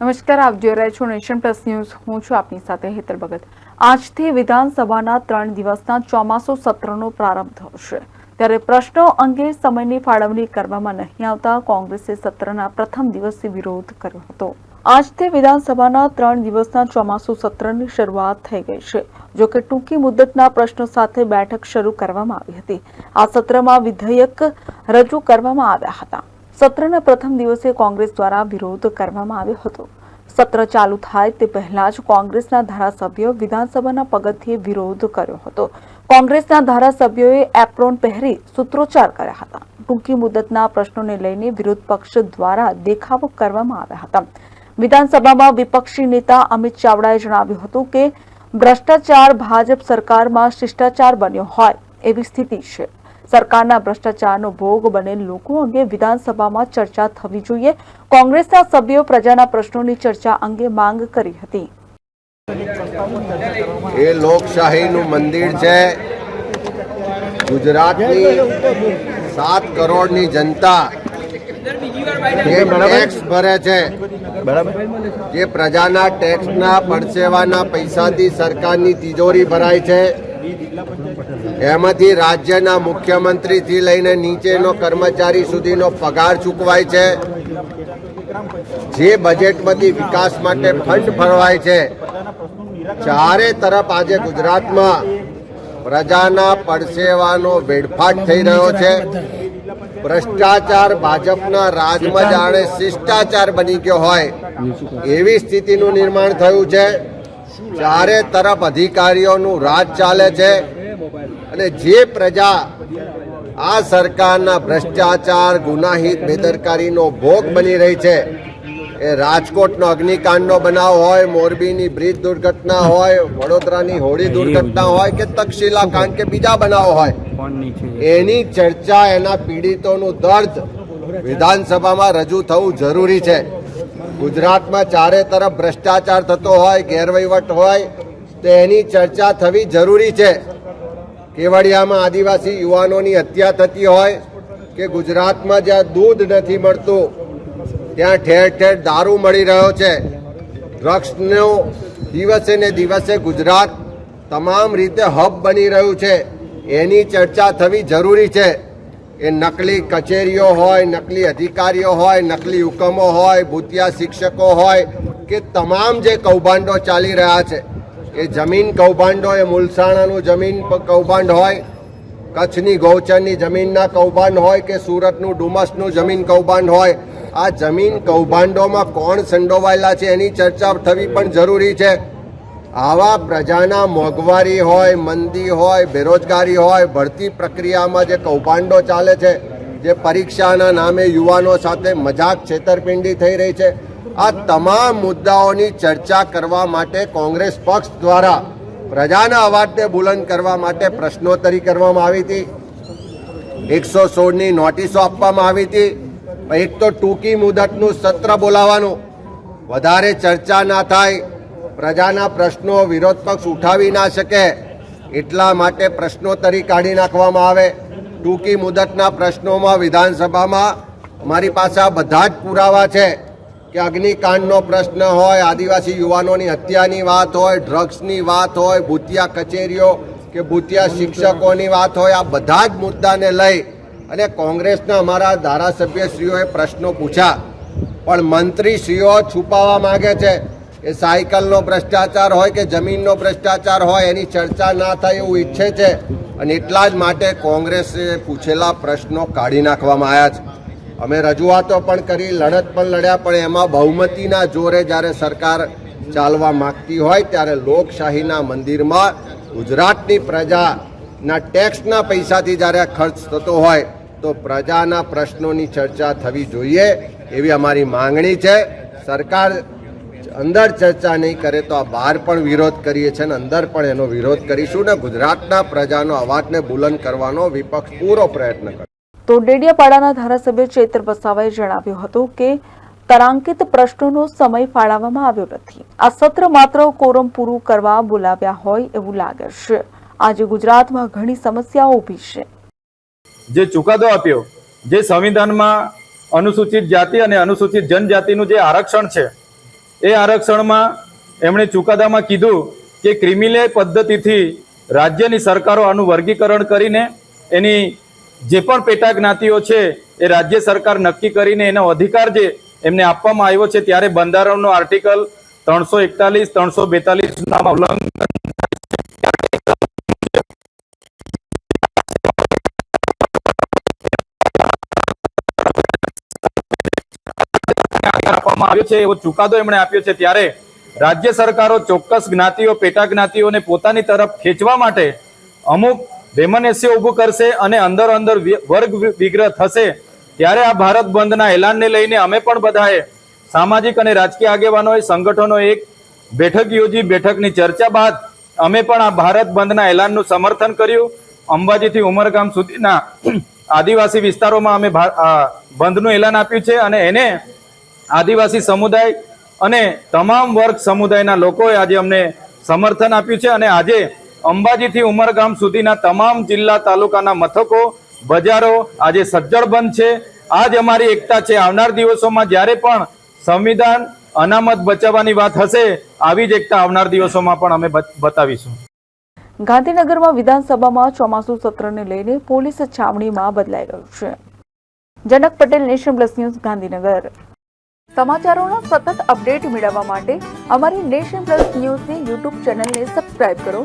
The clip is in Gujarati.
નમસ્કાર, આપ જોઈ રહ્યા છો નેશન પ્લસ ન્યૂઝ. હું છું આપની સાથે હેતર ભગત. આજથી વિધાનસભાના ત્રણ દિવસના ચોમાસુ સત્રનો પ્રારંભ થશે. ત્યારે પ્રશ્નો અંગે સમયની ફાળવણી કરવામાં નહીં આવતા કોંગ્રેસે સત્રના પ્રથમ દિવસે વિરોધ કર્યો હતો. આજથી વિધાનસભાના ત્રણ દિવસના ચોમાસુ સત્રની શરૂઆત થઈ ગઈ છે, જો કે ટૂંકી મુદતના પ્રશ્નો સાથે બેઠક શરૂ કરવામાં આવી હતી. આ સત્રમાં વિધેયક રજૂ કરવામાં આવ્યા હતા. સત્રના પ્રથમ દિવસે કોંગ્રેસ દ્વારા વિરોધ કરવામાં આવ્યો હતો. સત્ર ચાલુ થાય તે પહેલા જ કોંગ્રેસના ધારાસભ્યો વિધાનસભાના પગથિયે વિરોધ કર્યો હતો. કોંગ્રેસના ધારાસભ્યોએ એપ્રોન પહેરી સૂત્રોચ્ચાર કર્યા હતા. ટૂંકી મુદતના પ્રશ્નોને લઈને વિરોધ પક્ષ દ્વારા દેખાવો કરવામાં આવ્યા હતા. વિધાનસભામાં વિપક્ષી નેતા અમિત ચાવડાએ જણાવ્યું હતું કે, ભ્રષ્ટાચાર ભાજપ સરકારમાં શિષ્ટાચાર બન્યો હોય એવી સ્થિતિ છે. સરકારના ભ્રષ્ટાચારનો ભોગ બનેલ લોકો અંગે વિધાનસભામાં ચર્ચા થવી જોઈએ. કોંગ્રેસના સભ્યો પ્રજાના પ્રશ્નોની ચર્ચા અંગે માંગ કરી હતી. એ લોકશાહીનું મંદિર છે. ગુજરાતની સાત કરોડની જનતા ટેક્સ ભરે છે. જે પ્રજાના ટેક્સના પરસેવાના પૈસાથી સરકારની તિજોરી ભરાય છે. એમાંથી રાજ્યના મુખ્યમંત્રીથી લઈને નીચેનો કર્મચારી સુધીનો પગાર ચૂકવાય છે. જે બજેટમાંથી વિકાસ માટે ફંડ ફળવાય છે. ચારે તરફ આજે ગુજરાતમાં પ્રજાના પડસેવાનો વેડફાટ થઈ રહ્યો છે. ભ્રષ્ટાચાર ભાજપના રાજમાં જાણે શિષ્ટાચાર બની ગયો હોય એવી સ્થિતિનું નિર્માણ થયું છે. ચારે તરફ અધિકારીઓનું રાજ ચાલે છે. અને જે પ્રજા આ સરકારના ભ્રષ્ટાચાર ગુનાહિત બેદરકારીનો ભોગ બની રહી છે એ રાજકોટનો અગ્નિકાંડનો બનાવ હોય મોરબીની બ્રિજ દુર્ઘટના હોય વડોદરાની હોળી દુર્ઘટના હોય કે તક્ષશિલા કાંડ કે બીજા બનાવ હોય એની ચર્ચા એના પીડિતોનું દર્દ વિધાનસભામાં રજૂ થવું જરૂરી છે. ગુજરાતમાં ચારે તરફ ભ્રષ્ટાચાર થતો હોય ગેરવહીવટ હોય તો એની ચર્ચા થવી જરૂરી છે. કેવડિયામાં આદિવાસી યુવાનોની હત્યા થતી હોય કે ગુજરાતમાં જ્યાં દૂધ નથી મળતું, ત્યાં ઠેર ઠેર દારૂ મળી રહ્યો છે. ડ્રગ્સનો દિવસે ને દિવસે ગુજરાત તમામ રીતે હબ બની રહ્યું છે. એની ચર્ચા થવી જરૂરી છે. એ નકલી કચેરીઓ હોય, નકલી અધિકારીઓ હોય, નકલી હુકમો હોય, ભૂતિયા શિક્ષકો હોય કે તમામ જે કૌભાંડો ચાલી રહ્યા છે. એ જમીન કૌભાંડો એ મુલસાણાનું જમીન કૌભાંડ હોય, કચ્છની ગૌચરની જમીનના કૌભાંડ હોય કે સુરતનું ડુમસનું જમીન કૌભાંડ હોય, આ જમીન કૌભાંડોમાં કોણ સંડોવાયેલા છે એની ચર્ચા થવી પણ જરૂરી છે. આવા પ્રજાના મોંઘવારી હોય, મંદી હોય, બેરોજગારી હોય, ભરતી પ્રક્રિયામાં જે કૌભાંડો ચાલે છે, જે પરીક્ષાના નામે યુવાનો સાથે મજાક છેતરપિંડી થઈ રહી છે આ તમામ મુદ્દાઓની ચર્ચા કરવા માટે કોંગ્રેસ પક્ષ દ્વારા પ્રજાના અવાજને બુલંદ કરવા માટે પ્રશ્નોત્તરી કરવામાં આવી હતી. એકસો સોળની નોટિસો આપવામાં આવી હતી. એક તો ટૂંકી મુદતનું સત્ર બોલાવવાનું. વધારે ચર્ચા ના થાય. પ્રજાના પ્રશ્નો વિરોધ પક્ષ ઉઠાવી ના શકે. એટલા માટે પ્રશ્નોત્તરી કાઢી નાખવામાં આવે. ટૂંકી મુદતના પ્રશ્નોમાં વિધાનસભામાં અમારી પાસે આ બધા જ પુરાવા છે. કે અગ્નિકાંડનો પ્રશ્ન હોય, આદિવાસી યુવાનોની હત્યાની વાત હોય ડ્રગ્સની વાત હોય, ભૂતિયા કચેરીઓ કે ભૂતિયા શિક્ષકોની વાત હોય, આ બધા જ મુદ્દાને લઈ અને કોંગ્રેસના અમારા ધારાસભ્યશ્રીઓએ પ્રશ્નો પૂછ્યા. પણ મંત્રીશ્રીઓ છુપાવવા માગે છે એ સાયકલનો ભ્રષ્ટાચાર હોય કે જમીનનો ભ્રષ્ટાચાર હોય, એની ચર્ચા ના થાય એવું ઈચ્છે છે. અને એટલા જ માટે કોંગ્રેસે પૂછેલા પ્રશ્નો કાઢી નાખવામાં આવ્યા છે. અમે રજૂઆતો પણ કરી, લડત પણ લડ્યા, પણ એમાં બહુમતીના જોરે જ્યારે સરકાર ચાલવા માગતી હોય ત્યારે લોકશાહીના મંદિરમાં ગુજરાતની પ્રજાના ટેક્સના પૈસાથી જ્યારે ખર્ચ થતો હોય તો પ્રજાના પ્રશ્નોની ચર્ચા થવી જોઈએ એવી અમારી માંગણી છે. સરકાર અંદર ચર્ચા નહીં કરે તો આ બહાર પણ વિરોધ કરીએ છીએ અને અંદર પણ એનો વિરોધ કરીશું ને ગુજરાતના પ્રજાનો અવાજને બુલંદ કરવાનો વિપક્ષ પૂરો પ્રયત્ન કરશે તો ડેડિયાપાડાના ધારાસભ્ય ચેતર વસાવાએ જણાવ્યું હતું કે તરાંકિત પ્રશ્નોનો સમય ફાળવવામાં આવ્યો નથી. આ સત્ર માત્ર કોરમ પૂરું કરવા બોલાવ્યા હોય એવું લાગે છે. આજે ગુજરાતમાં ઘણી સમસ્યાઓ ઊભી છે. જે ચુકાદો આપ્યો, જે સંવિધાનમાં અનુસૂચિત જાતિ અને અનુસૂચિત જનજાતિનું જે આરક્ષણ છે, એ આરક્ષણમાં એમણે ચુકાદામાં કીધું કે ક્રિમિલે પદ્ધતિથી રાજ્યની સરકારો આનું વર્ગીકરણ કરીને એની જે પણ પેટા જ્ઞાતિઓ છે, એ રાજ્ય સરકાર નક્કી કરીને એનો અધિકાર જે એમને આપવામાં આવ્યો છે, ત્યારે બંધારણનો આર્ટિકલ ત્રણસો એકતાલીસ, ત્રણસો બેતાલીસ ઉલ્લંઘન આપવામાં આવ્યો છે, એવો ચુકાદો એમણે આપ્યો છે, ત્યારે રાજ્ય સરકારો ચોક્કસ જ્ઞાતિઓ, પેટા જ્ઞાતિઓને પોતાની તરફ ખેંચવા માટે અમુક રેમનેસ્ય ઊભું કરશે અને અંદર અંદર વર્ગ વિગ્રહ થશે, ત્યારે આ ભારત બંધના એલાનને લઈને અમે પણ બધાએ સામાજિક અને રાજકીય આગેવાનોએ સંગઠનો એક બેઠક યોજી, બેઠકની ચર્ચા બાદ અમે પણ આ ભારત બંધના એલાનનું સમર્થન કર્યું. અંબાજીથી ઉમરગામ સુધીના આદિવાસી વિસ્તારોમાં અમે બંધનું એલાન આપ્યું છે અને એને આદિવાસી સમુદાય અને તમામ વર્ગ સમુદાયના લોકોએ આજે અમને સમર્થન આપ્યું છે અને આજે અંબાજીથી ઉમરગામ સુધીના તમામ જિલ્લા તાલુકાના મથકો, બજારો આજે સજ્જડ બંધ છે. આ જ અમારી એકતા છે. આવનાર દિવસોમાં જ્યારે પણ સંવિધાન અનામત બચાવવાની વાત હશે, આવી જ એકતા આવનાર દિવસોમાં પણ અમે બતાવીશું. ગાંધીનગરમાં વિધાનસભામાં ચોમાસુ સત્રને લઈને પોલીસ છાવણીમાં બદલાઈ ગયું છે. Janak Patel nation plus news, Gandhinagar. સમાચારોના સતત અપડેટ મેળવવા માટે અમારી નેશન પ્લસ ન્યૂઝની યુટ્યુબ ચેનલને સબસ્ક્રાઇબ કરો.